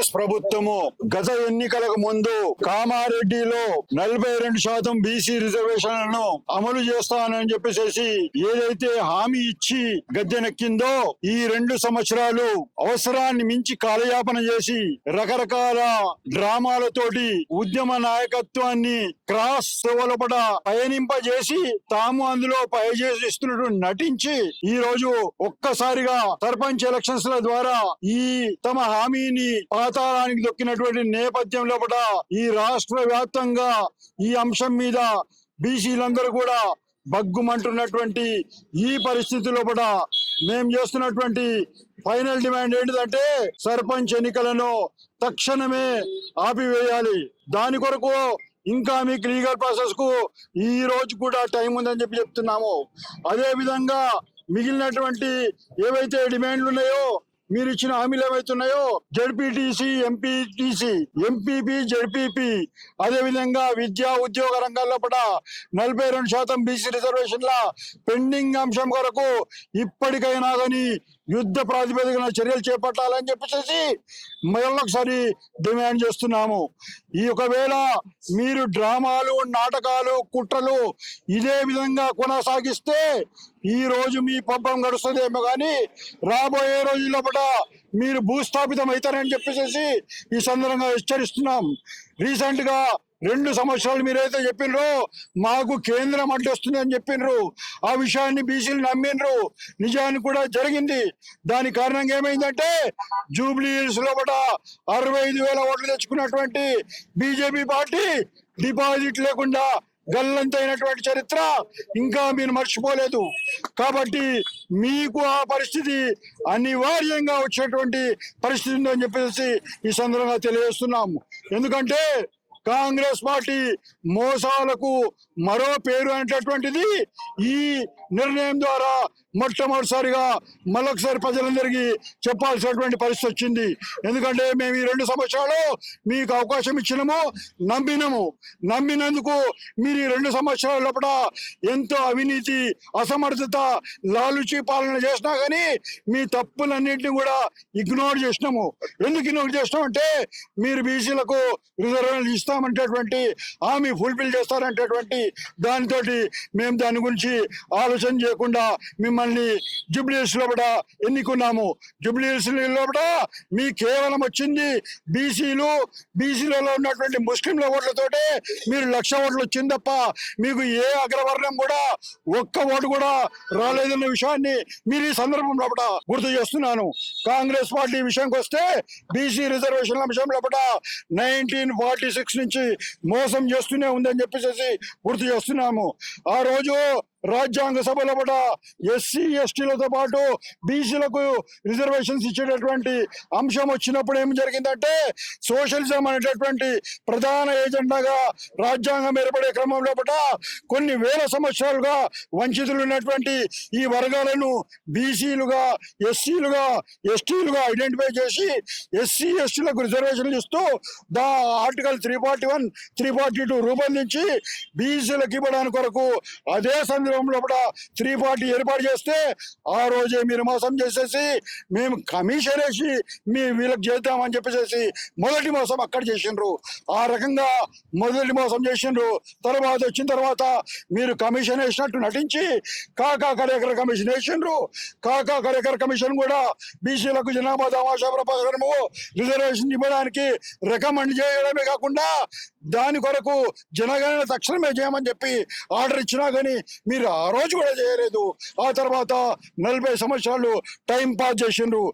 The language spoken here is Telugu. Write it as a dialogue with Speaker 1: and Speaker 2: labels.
Speaker 1: కాంగ్రెస్ ప్రభుత్వము గత ఎన్నికలకు ముందు కామారెడ్డిలో నలభై రెండు శాతం బీసీ రిజర్వేషన్లను అమలు చేస్తానని చెప్పేసి ఏదైతే హామీ ఇచ్చి గద్దెనెక్కిందో ఈ రెండు సంవత్సరాలు అవసరాన్ని మించి కాలయాపన చేసి రకరకాల డ్రామాలతోటి ఉద్యమ నాయకత్వాన్ని క్రాస్ లోపల పయనింపజేసి తాము అందులో పయచేసిస్తున్నట్టు నటించి ఈ రోజు ఒక్కసారిగా సర్పంచ్ ఎలక్షన్స్ ల ద్వారా ఈ తమ హామీని పాతాళానికి దొక్కినటువంటి నేపథ్యం లోపల ఈ రాష్ట్ర వ్యాప్తంగా ఈ అంశం మీద బీసీలందరూ కూడా బగ్గుమంటున్నటువంటి ఈ పరిస్థితి లోపల మేము చేస్తున్నటువంటి ఫైనల్ డిమాండ్ ఏంటిదంటే సర్పంచ్ ఎన్నికలను తక్షణమే ఆపివేయాలి. దాని కొరకు ఇంకా మీకు లీగల్ ప్రాసెస్కు ఈ రోజు కూడా టైం ఉందని చెప్పి చెప్తున్నాము. అదే విధంగా మిగిలినటువంటి ఏవైతే డిమాండ్లు ఉన్నాయో మీరు ఇచ్చిన హామీలు ఏమైతున్నాయో? ZPTC MPTC MPP ZPP. అదే విధంగా విద్యా ఉద్యోగ రంగాల్లో కూడా నలభై రెండు శాతం బీసీ రిజర్వేషన్ల పెండింగ్ అంశం కొరకు ఇప్పటికైనా కానీ యుద్ధ ప్రాతిపదికన చర్యలు చేపట్టాలని చెప్పేసి మరొకసారి డిమాండ్ చేస్తున్నాము. ఈ ఒకవేళ మీరు డ్రామాలు నాటకాలు కుట్రలు ఇదే విధంగా కొనసాగిస్తే ఈ రోజు మీ పబ్బం గడుస్తుందేమో కానీ రాబోయే రోజుల పట మీరు భూస్థాపితం అవుతారని చెప్పేసి ఈ సందర్భంగా హెచ్చరిస్తున్నాం. రీసెంట్గా రెండు సంవత్సరాలు మీరైతే చెప్పినరు మాకు కేంద్రం అడ్డొస్తుంది అని చెప్పిండ్రు ఆ విషయాన్ని బీసీలు నమ్మిండ్రు నిజాన్ని కూడా జరిగింది. దాని కారణంగా ఏమైందంటే జూబ్లీ హిల్స్ లోపల అరవై ఐదు వేల ఓట్లు తెచ్చుకున్నటువంటి బీజేపీ పార్టీ డిపాజిట్ లేకుండా గల్లంతైనటువంటి చరిత్ర ఇంకా మీరు మర్చిపోలేదు. కాబట్టి మీకు ఆ పరిస్థితి అనివార్యంగా వచ్చేటువంటి పరిస్థితి ఉందని చెప్పేసి ఈ సందర్భంగా తెలియజేస్తున్నాము. ఎందుకంటే కాంగ్రెస్ పార్టీ మోసాలకు మరో పేరు అనేటటువంటిది ఈ నిర్ణయం ద్వారా మొట్టమొదటిసారిగా మళ్ళొకసారి ప్రజలందరికీ చెప్పాల్సినటువంటి పరిస్థితి వచ్చింది. ఎందుకంటే మేము ఈ రెండు సంవత్సరాలు మీకు అవకాశం ఇచ్చినాము నమ్మినము. నమ్మినందుకు మీరు ఈ రెండు సంవత్సరాల లోపల ఎంతో అవినీతి అసమర్థత లాలుచి పాలన చేసినా కానీ మీ తప్పులన్నింటినీ కూడా ఇగ్నోర్ చేసినాము. ఎందుకు ఇగ్నోర్ చేసినాం అంటే మీరు బీసీలకు రిజర్వేషన్లు ఇస్తామంటేటువంటి హామీ ఫుల్ఫిల్ చేస్తారంటేటువంటి దానితోటి మేము దాని గురించి ఆలోచన చేయకుండా మిమ్మల్ని జుబ్లీస్ లోపల ఎన్నుకున్నాము. జుబ్లీస్ లోపల మీ కేవలం వచ్చింది బీసీలు. బీసీలలో ఉన్నటువంటి ముస్లింల ఓట్లతోటే మీరు లక్ష ఓట్లు వచ్చింది తప్ప మీకు ఏ అగ్రవర్ణం కూడా ఒక్క ఓటు కూడా రాలేదన్న విషయాన్ని మీరు ఈ సందర్భం లోపల గుర్తు చేస్తున్నాను. కాంగ్రెస్ పార్టీ విషయంకి వస్తే బీసీ రిజర్వేషన్ల విషయం లోపల నైన్టీన్ ఫార్టీ సిక్స్ నుంచి మోసం చేస్తూనే ఉందని చెప్పేసి గుర్తు చేస్తున్నాము. ఆ రోజు రాజ్యాంగ సభలో లోపల ఎస్సీ ఎస్టీలతో పాటు బీసీలకు రిజర్వేషన్స్ ఇచ్చేటటువంటి అంశం వచ్చినప్పుడు ఏం జరిగిందంటే సోషలిజం అనేటటువంటి ప్రధాన ఏజెండాగా రాజ్యాంగం ఏర్పడే క్రమంలో పట కొన్ని వేల సంవత్సరాలుగా వంచితులు ఉన్నటువంటి ఈ వర్గాలను బీసీలుగా ఎస్సీలుగా ఎస్టీలుగా ఐడెంటిఫై చేసి ఎస్సీ ఎస్టీలకు రిజర్వేషన్లు ఇస్తూ the article three forty one three forty two రూపొందించి బీసీలకు ఇవ్వడానికి కొరకు అదే సందర్భంలో కూడా త్రీ పార్టీ ఏర్పాటు చేస్తే ఆ రోజే మీరు మోసం చేసేసి మేము కమిషన్ వేసి మీ వీళ్ళకి చేద్దామని చెప్పేసి మొదటి మోసం అక్కడ చేసిండ్రు. ఆ రకంగా మొదటి మోసం చేసిండ్రు. తర్వాత వచ్చిన తర్వాత మీరు కమిషన్ వేసినట్టు నటించి కాకా కరేకర కమిషన్ వేసిండ్రు. కాకా కరేకర కమిషన్ కూడా బీసీలకు జనాభా తమాషా ప్రకారము రిజర్వేషన్ ఇవ్వడానికి రికమెండ్ చేయడమే కాకుండా దాని కొరకు జనగణన తక్షణమే చేయమని చెప్పి ఆర్డర్ ఇచ్చినా కానీ మీరు ఆ రోజు కూడా చేయలేదు. ఆ తర్వాత నలభై సంవత్సరాలు టైం పాస్ చేసిండ్రు.